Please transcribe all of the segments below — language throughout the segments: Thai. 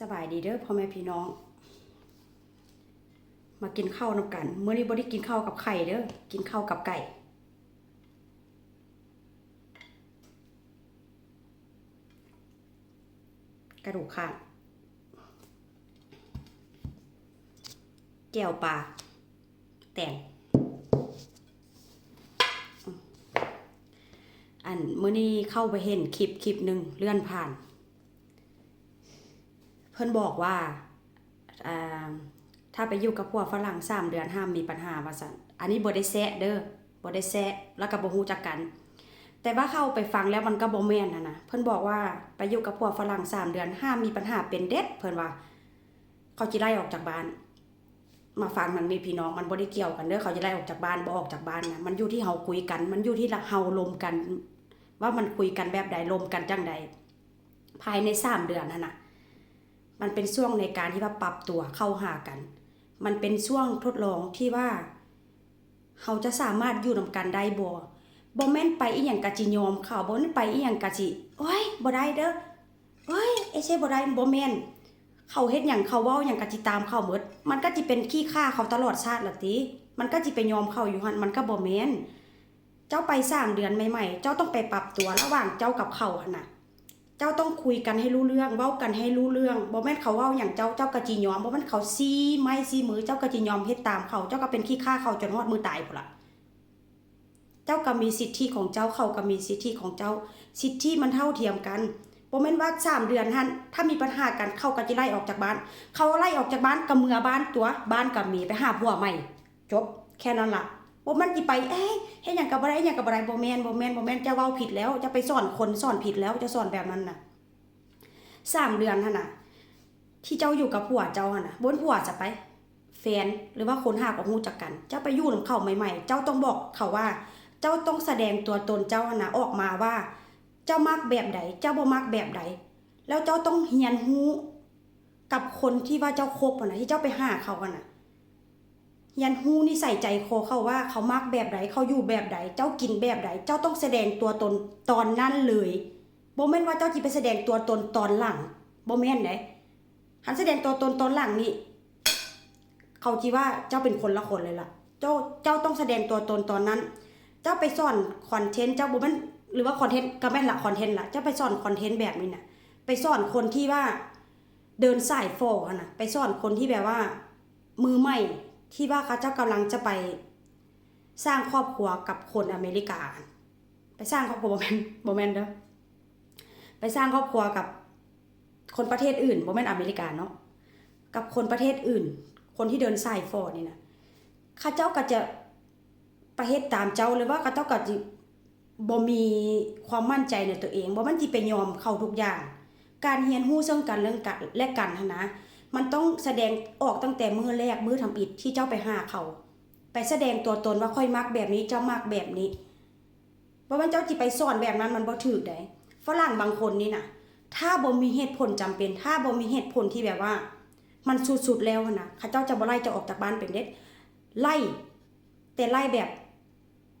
สบายดีเด้อพ่อแม่พี่น้อง มากินข้าวนำกันเมื่อนี้บ่ได้กินข้าวกับไข่เด้อกินข้าวกับไก่ กระดูกข้างแก้วปลาแต่งอันเมื่อนี้เข้าไปเห็นคลิปคลิปหนึ่งเลื่อนผ่าน พื่อนบอกว่าถ้าไปอยู่กับพวกฝรั่งสามเดือนห้ามมีปัญหาว่าสันอันนี้บได้แซะเด้อบได้แซะแล้วก็บ่ฮู้จักกัน แต่ว่าเข้าไปฟังแล้วมันก็บ่แม่นนะนะเพิ่นบอกว่าไปอยู่กับพวกฝรั่งสามเดือนห้ามมีปัญหาเป็นเด็ดเพิ่นว่าเขาจะไล่ออกจากบ้าน มาฟังมันมีพี่น้องมันบ่ได้เกี่ยวกันเด้อเขาจะไล่ออกจากบ้านบ่ออกจากบ้านนะมันอยู่ที่เฮาคุยกัน มันอยู่ที่เฮาลมกัน ว่ามันคุยกันแบบใดลมกันจังใดภายในสามเดือนนั่นน่ะ มันเป็นช่วงในการที่ว่าปรับตัวเข้าหากัน มันเป็นช่วงทดลองที่ว่าเขาจะสามารถอยู่นำกันได้บ่บ่แม่นไปอีหยังกะจิยอมเขาบ่แม่นไปอีหยังกะจิโอ้ยบ่ได้เด้อโอ้ยไอ้เช่บ่ได้บ่แม่นเขาเฮ็ดหยังเขาเว้าหยังกะจิตามเขาหมดมันก็จิเป็นขี้ข้าเขาตลอดชาติล่ะติมันก็จิไปยอมเขาอยู่หั่นมันก็บ่แม่นเจ้าไปสามเดือนใหม่ๆ เจ้าต้องไปปรับตัวระหว่างเจ้ากับเขาหั่นน่ะ เจ้าต้องคุยกันให้รู้เรื่องเว้ากันให้รู้เรื่องบ่แม่นเขาเว้าอย่างเจ้าเจ้ากะจียอมบ่แม่นเขาซีไม้ซีมือเจ้ากะจียอมเฮ็ดตามเขา เจ้าก็เป็นขี้ข้าเขาจนฮอดมือตายพุ่นล่ะเจ้าก็มีสิทธิของเจ้าเขาก็มีสิทธิของเจ้า สิทธิมันเท่าเทียมกันบ่แม่นว่าสามเดือนหั่นถ้ามีปัญหากันเขาก็จะไล่ออกจากบ้าน เขาไล่ออกจากบ้านก็เมือบ้านตัวบ้านก็มีไปหาผัวใหม่ จบแค่นั้นล่ะ บ่มันสิไปเอ๊ะเฮ็ดหยังก็บ่ได้เฮ็ดหยังก็บ่ได้บ่แม่นบ่แม่นบ่แม่นเจ้าเว้าผิดแล้วจะไปสอนคนสอนผิดแล้วจะสอนแบบนั้นน่ะสามเดือนหั่นน่ะ ที่เจ้าอยู่กับผัวเจ้าน่ะบนผัวจะไป แฟนหรือว่าคนหาของฮู้จักกัน เจ้าไปอยู่นํเขาใหม่ๆ เจ้าต้องบอกเขาว่า เจ้าต้องแสดงตัวตนเจ้าน่ะออกมาว่า เจ้ามักแบบใดเจ้าบ่มักแบบใดแล้วเจ้าต้องเรียนรู้กับคนที่ว่าเจ้าคบนน่ะที่เจ้าไปหาเขาหั่นน่ะ ยันรู้นิสัยใจโคเขาว่าเขามักแบบใดเขาอยู่แบบใดเจ้ากินแบบใดเจ้าต้องแสดงตัวตนตอนนั้นเลยโบแม่นว่าเจ้าจิไปแสดงตัวตนตอนหลังโบแม่นเด้หันแสดงตัวตนตอนหลังนี่เขาจีว่าเจ้าเป็นคนละคนเลยล่ะ เจ้าเจ้าต้องแสดงตัวตนตอนนั้น เจ้าไปสอนคอนเทนต์เจ้าโบแม่นหรือว่าคอนเทนต์ก็แม่นละคอนเทนต์ละเจ้าไปสอนคอนเทนต์แบบนี้น่ะไปสอนคนที่ว่าเดินสายฟอนนะไปสอนคนที่แบบว่า มือใหม่ ที่ว่าเขาเจ้ากำลังจะไปสร้างครอบครัวกับคนอเมริกา ไปสร้างครอบครัวบ่แมนบ่แมนเด้อไปสร้างครอบครัวกับคนประเทศอื่นบ่แมนอเมริกาเนาะกับคนประเทศอื่น คนที่เดินสายฟอร์นี่นะข้าเจ้าก็จะประเทศตามเจ้าเลยว่าข้าเจ้าก็จะบ่มีความมั่นใจในตัวเองบ่มันสิไปยอมเข้าทุกอย่าง การเรียนรู้ซึ่งกันเรื่องกันและกันนะ มันต้องแสดงออกตั้งแต่มือแรกมือทำอิฐที่เจ้าไปหาเขา ไปแสดงตัวตนว่าค่อยมักแบบนี้เจ้ามักแบบนี้บ่มันเจ้าสิไปสอนแบบนั้นมันบ่ถูกได้ฝรั่งบางคนนี่นะถ้าบ่มีเหตุผลจำเป็น ถ้าบ่มีเหตุผลที่แบบว่า มันสุดๆแล้วนะเขาเจ้าจะบ่ไล่เจะออกจากบ้านเป็นเด็ดไล่ แต่ไล่แบบ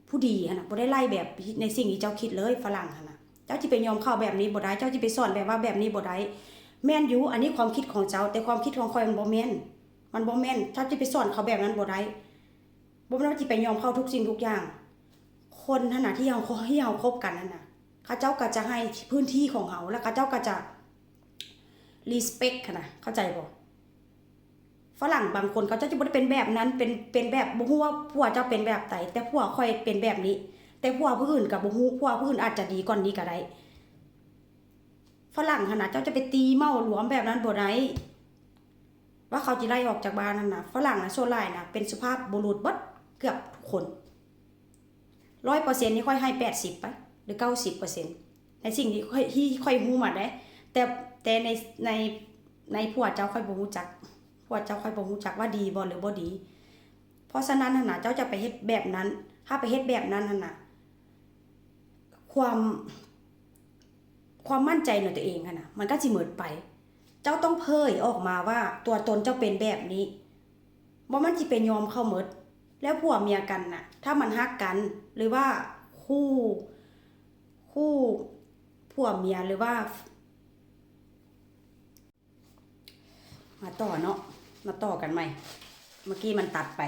ผู้ดีนะบ่ได้ไล่แบบในสิ่งที่เจ้าคิดเลยฝรั่งนะเจ้าจะไปยอมเข้าแบบนี้บ่ได้เจ้าจะไปสอนแบบว่าแบบนี้บ่ได้ แม่นอยู่อันนี้ความคิดของเจ้า แต่ความคิดของคอยมันบ่แม่นมันบ่แม่นเจ้าจะไปสอนเขาแบบนั้นบ่ได้บ่แม่นว่าสิไปยอมเข้าทุกสิ่งทุกอย่าง คนหั้นน่ะที่เฮาที่เฮาคบกันนั่นน่ะข้าเจ้าก็จะให้พื้นที่ของเขาแล้วเขาเจ้าก็จะ respect ค่ะนะเข้าใจบ่ฝรั่งบางคนเขาเจ้าจะบ่ได้เป็นแบบนั้นเป็นเป็นแบบบ่ฮู้ว่าผัวเจ้าเป็นแบบใดแต่ผัวค่อยเป็นแบบนี้ แต่ผัวผู้อื่นก็บ่ฮู้ผัวผู้อื่นอาจจะดีกว่านี้ก็ได้ ฝรั่งขนาดเจ้าจะไปตีเมาหลวมแบบนั้นบ่ได้ว่าเขาจะไล่ออกจากบ้านนั่นนะฝรั่งนะโซไลน์น่ะเป็นสุภาพบุรุษบดเกือบทุกคน100%นี่ค่อยให้80ไป หรือเก้าสิบเปอร์เซ็นต์ในสิ่งที่ค่อยที่ค่อยฮู้มาได้ แต่แต่ในในในพวเจ้าค่อยบ่ฮู้จักพวเจ้าค่อยบ่ฮู้จักว่าดีบ่หรือบ่ดี เพราะฉะนั้นหั่นน่ะเจ้าจะไปเฮ็ดแบบนั้น ถ้าไปเฮ็ดแบบนั้นนน่ะความ ความมั่นใจในตัวเองหั่นนะมันก็สิหมดไป เจ้าต้องเผยออกมาว่าตัวตนเจ้าเป็นแบบนี้บ่มันสิไปยอมเข้าหมิด แล้วผัวเมียกันน่ะ ถ้ามันฮักกันหรือว่าคู่ คู่ผัวเมียหรือว่า มาต่อเนาะมาต่อกันใหม่ เมื่อกี้มันตัดไป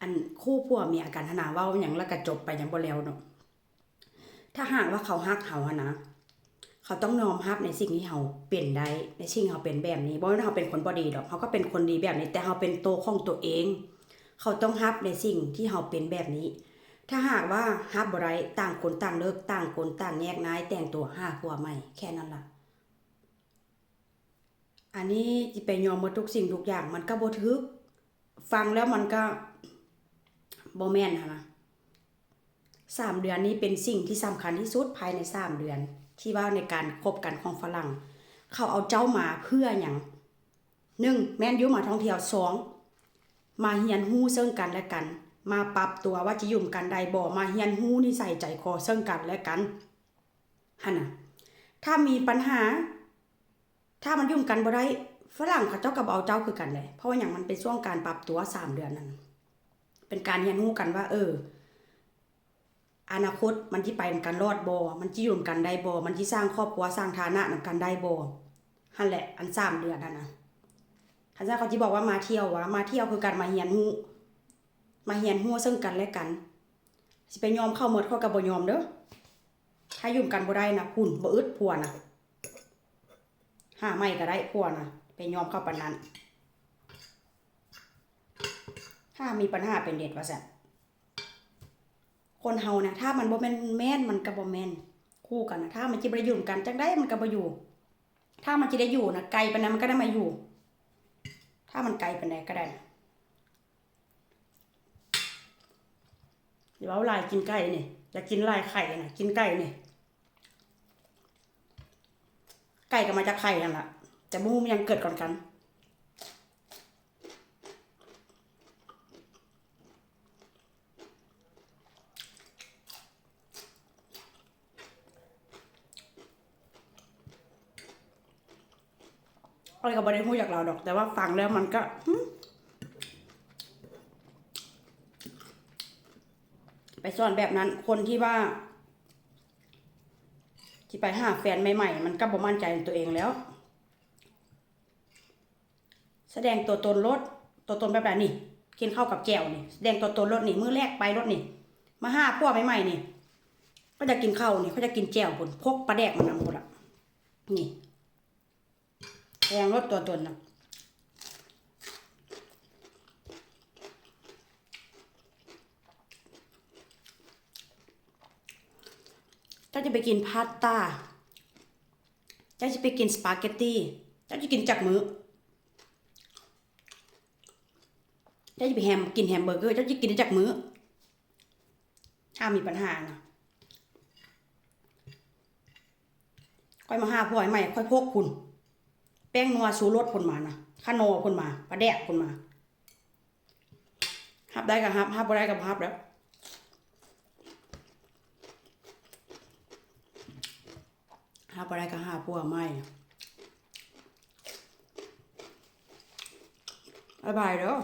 อันคู่ผัวเมียกันหนนาเว่าอย่างแล้วก็จบไปอย่างบ่แล้วเนาะ ถ้าหากว่าเขาฮักเขาอะนะ เขาต้องยอมรับในสิ่งที่เขาเป็นได้ ในสิ่งเขาเป็นแบบนี้บ่ว่าเขาเป็นคนบ่ดีดอกเขาก็เป็นคนดีแบบนี้ แต่เขาเป็นโตของตัวเอง เขาต้องรับในสิ่งที่เขาเป็นแบบนี้ ถ้าหากว่าฮับบ่ไรต่างคนต่างเลิกต่างคนต่างแยกนายแต่งตัวห้าผัวใหม่แค่นั้นล่ะอันนี้จิไปยอมมดทุกสิ่งทุกอย่างมันก็บ่ทึก ฟังแล้วมันก็บ่แม่นหั้นนะ สามเดือนนี้เป็นสิ่งที่สำคัญที่สุดภายในสามเดือน ที่ว่าในการคบกันของฝรั่ง เขาเอาเจ้ามาเพื่ออย่างหนึ่งแม่นอยุมาท่องเที่ยวสองมาเฮียนฮู้ซึ่งกันและกัน มาปรับตัวว่าจะยุ่มกันใดบ่มาเฮียนฮู้นิสัยใจคอซึ่งกันและกันหั่นะถ้ามีปัญหา ถ้ามันยุ่งกันบ่ได้ฝรั่งเขาเจ้ากับเอาเจ้าคือกันเลยเพราะว่าอย่างมันเป็นช่วงการปรับตัวสามเดือนนั้น เป็นการเรียนรู้กันว่า เออ อนาคตมันที่ไปนกันรอดบอมันที่อยู่นกันได้บอมันที่สร้างครอบครัวสร้างฐานะนกันได้บอฮันแหละ อันสามเดือนนั่นนะฮันซ่าเขาที่บอกว่ามาเที่ยววะมาเที่ยวคือการมาเฮียนฮู้มาเฮียนฮู้ซึ่งกันและกันสิไปยอมเข้าหมดเขากับบ่ยอมเด้อถ้ายู่นำกันบ่ได้นะคุณบ่อึดผัวนะห้าไม่ก็ได้พวนะไปยอมเข้าปานนั้นถ้ามีปัญหาเป็นเด็ดว่าสัน คนเฮานะถ้ามันบ่แม่นแม่นมันก็บ่แม่นคู่กันนะถ้ามันจะบ่ได้อยู่กันจังได้มันก็บ่อยู่ ถ้ามันจะได้อยู่นะไกลปนนั้นมันก็ได้มาอยู่ ถ้ามันไกลปานใดก็ได้นะเดี๋ยวเอาลายกินไก่นี่อยากกินลายไข่นะกินไก่นี่ไก่ก็มาจากไข่นั่นแหละแต่มูมันยังเกิดก่อนกัน อะไรก็บ่ได้พูดจากเราดอก แต่ว่าฟังแล้วมันก็ไปซ่อนแบบนั้น คนที่ว่า ที่ไปหาแฟนใหม่ๆ มันก็บ่มั่นใจในตัวเองแล้ว แสดงตัวตนรถตัวตนแบบไหนนี่กินข้าวกับแก้วนี่แสดงตัวตนรถนี่มือแรกไปรถนี่ มาห้าพวกใหม่ๆนี่ก็จะกินข้าวนี่เขาจะกินแจ่วผลพกปลาแดกมันนำหมดละนี่ แสดงรถตัวตนนะเจ้าจะไปกินพาสต้า เจ้าจะไปกินสปาเกตตี้ เจ้าจะกินจากมือเจ้าจะไปแฮมกินแฮมเบอร์เกอร์ เจ้าจะกินจากมือถ้ามีปัญหานะค่อยมาหาพ่อยใหม่ ค่อยพกคุณ แป้งนัวชูรสคนมานะข้าโนคนมาปลาแดกคนมาฮับได้กับฮับฮับบ่ได้กับฮับแล้วฮับ่ได้กับฮับพวกไม่บายบายเด้อ